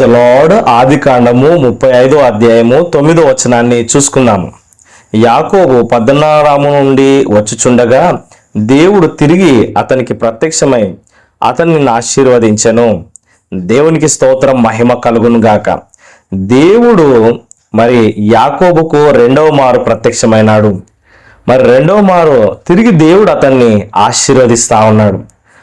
Lord ఆది కాండము ముప్పై ఐదో అధ్యాయము తొమ్మిదో వచనాన్ని చూసుకుందాము. యాకోబు పద్దనారాము నుండి వచ్చుచుండగా దేవుడు తిరిగి అతనికి ప్రత్యక్షమై అతన్ని ఆశీర్వదించను. దేవునికి స్తోత్రం మహిమ కలుగును గాక. దేవుడు మరి యాకోబుకు రెండవ మారు ప్రత్యక్షమైనాడు. మరి రెండవ మారు తిరిగి దేవుడు అతన్ని ఆశీర్వదిస్తా ఉన్నాడు.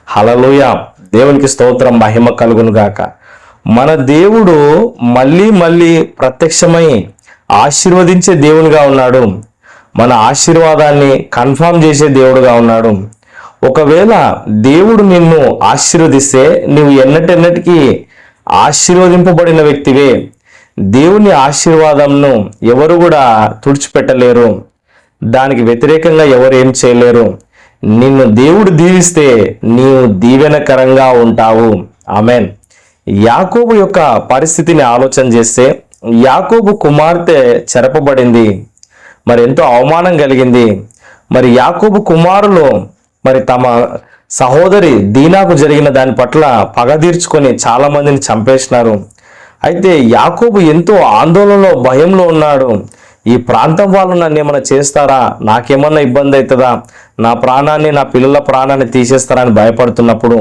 హలలుయ దేవునికి స్తోత్రం మహిమ కలుగును గాక. మన దేవుడు మళ్ళీ మళ్ళీ ప్రత్యక్షమై ఆశీర్వదించే దేవునిగా ఉన్నాడు. మన ఆశీర్వాదాన్ని కన్ఫర్మ్ చేసే దేవుడుగా ఉన్నాడు. ఒకవేళ దేవుడు నిన్ను ఆశీర్వదిస్తే నువ్వు ఎన్నటెన్నటికీ ఆశీర్వదింపబడిన వ్యక్తివే. దేవుని ఆశీర్వాదంను ఎవరు కూడా తుడిచిపెట్టలేరు. దానికి వ్యతిరేకంగా ఎవరు ఏం చేయలేరు. నిన్ను దేవుడు దీవిస్తే నీవు దీవెనకరంగా ఉంటావు. ఆమెన్. యాకోబు యొక్క పరిస్థితిని ఆలోచన చేస్తే యాకోబు కుమార్తె చెరపబడింది మరి ఎంతో అవమానం కలిగింది. మరి యాకోబు కుమారులు మరి తమ సహోదరి దీనాకు జరిగిన దాని పట్ల పగ తీర్చుకొని చాలా మందిని చంపేసినారు. అయితే యాకోబు ఎంతో ఆందోళనలో భయంలో ఉన్నాడు. ఈ ప్రాంతం వాళ్ళు నన్ను ఏమైనా చేస్తారా? నాకేమన్నా ఇబ్బంది అవుతుందా? నా ప్రాణాన్ని నా పిల్లల ప్రాణాన్ని తీసేస్తారని భయపడుతున్నప్పుడు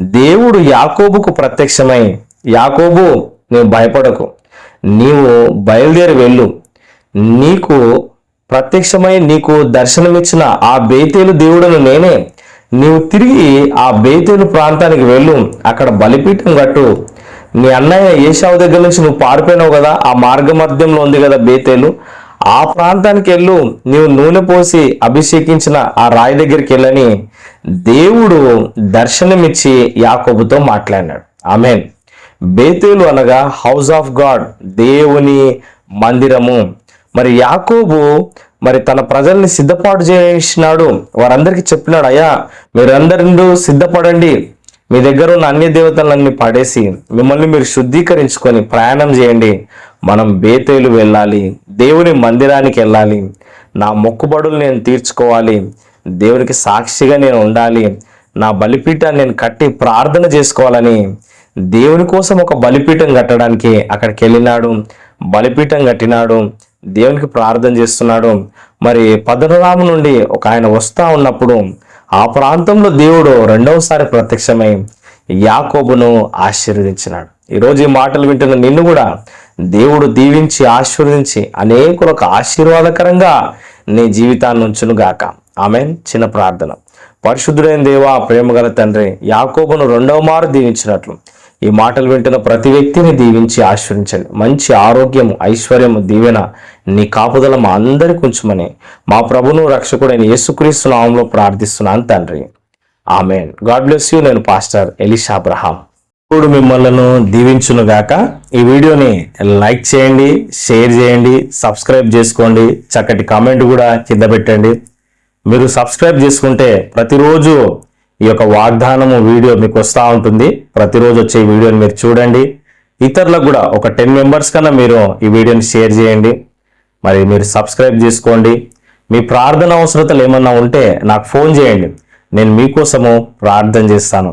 దేవుడు యాకోబుకు ప్రత్యక్షమై యాకోబు నువ్వు భయపడకు. నీవు బయలుదేరి వెళ్ళు. నీకు ప్రత్యక్షమై నీకు దర్శనమిచ్చిన ఆ బేతేలు దేవుడను నేనే. నీవు తిరిగి ఆ బేతేలు ప్రాంతానికి వెళ్ళు. అక్కడ బలిపీఠం కట్టు. నీ అన్నయ్య ఏషావు దగ్గర నుంచి నువ్వు పారిపోయినావు కదా ఆ మార్గ మధ్యంలో ఉంది కదా బేతేలు. ఆ ప్రాంతానికి వెళ్ళు. నీవు నూనె పోసి అభిషేకించిన ఆ రాయి దగ్గరికి వెళ్ళని దేవుడు దర్శనమిచ్చి యాకోబుతో మాట్లాడినాడు. ఆమెన్. బేతేలు అనగా హౌస్ ఆఫ్ గాడ్ దేవుని మందిరము. మరి యాకోబు మరి తన ప్రజల్ని సిద్ధపాటు చేసినాడు. వారందరికీ చెప్పినాడు అయ్యా మీరందరూ సిద్ధపడండి. మీ దగ్గర ఉన్న అన్య దేవతలన్నీ పడేసి మిమ్మల్ని మీరు శుద్ధీకరించుకొని ప్రయాణం చేయండి. మనం బేతేలు వెళ్ళాలి. దేవుని మందిరానికి వెళ్ళాలి. నా మొక్కుబడులు నేను తీర్చుకోవాలి. దేవునికి సాక్షిగా నేను ఉండాలి. నా బలిపీఠాన్ని నేను కట్టి ప్రార్థన చేసుకోవాలని దేవుని కోసం ఒక బలిపీఠం కట్టడానికి అక్కడికి వెళ్ళినాడు. బలిపీఠం కట్టినాడు. దేవునికి ప్రార్థన చేస్తున్నాడు. మరి పదనరాము నుండి ఒక ఆయన వస్తా ఉన్నప్పుడు ఆ ప్రాంతంలో దేవుడు రెండవసారి ప్రత్యక్షమై యాకోబును ఆశీర్వదించినాడు. ఈరోజు ఈ మాటలు వింటున్న నిన్ను కూడా దేవుడు దీవించి ఆశీర్వదించి అనేకులకు ఆశీర్వాదకరంగా నీ జీవితాన్ని ఉంచునుగాక. ఆమె చిన్న ప్రార్థన. పరిశుద్ధుడైన దేవా ప్రేమగల తండ్రి యాకోబును రెండవ మారు దీవించినట్లు. ఈ మాటలు వింటున్న ప్రతి వ్యక్తిని దీవించి ఆశ్రయించండి మంచి ఆరోగ్యం ఐశ్వర్యము దీవెన నీ కాపుదల మా అందరికి ఉంచమని మా ప్రభును రక్షకుడైన యేసుక్రీస్తు నామంలో ప్రార్థిస్తున్నాను తండ్రి. ఆమెన్. God bless you. నేను పాస్టర్ ఎలిషా అబ్రహాం. ఇప్పుడు మిమ్మల్ని దీవించునుగాక. ఈ వీడియోని లైక్ చేయండి షేర్ చేయండి సబ్స్క్రైబ్ చేసుకోండి చక్కటి కామెంట్ కూడా కింద పెట్టండి. మీరు సబ్స్క్రైబ్ చేసుకుంటే ప్రతిరోజు ఈ యొక్క వాగ్దానము వీడియో మీకు వస్తూ ఉంటుంది. ప్రతిరోజు వచ్చే ఈ వీడియోని మీరు చూడండి. ఇతరులకు కూడా ఒక టెన్ మెంబర్స్ కన్నా మీరు ఈ వీడియోని షేర్ చేయండి. మరి మీరు సబ్స్క్రైబ్ చేసుకోండి. మీ ప్రార్థన అవసరతలు ఏమన్నా ఉంటే నాకు ఫోన్ చేయండి. నేను మీకోసము ప్రార్థన చేస్తాను.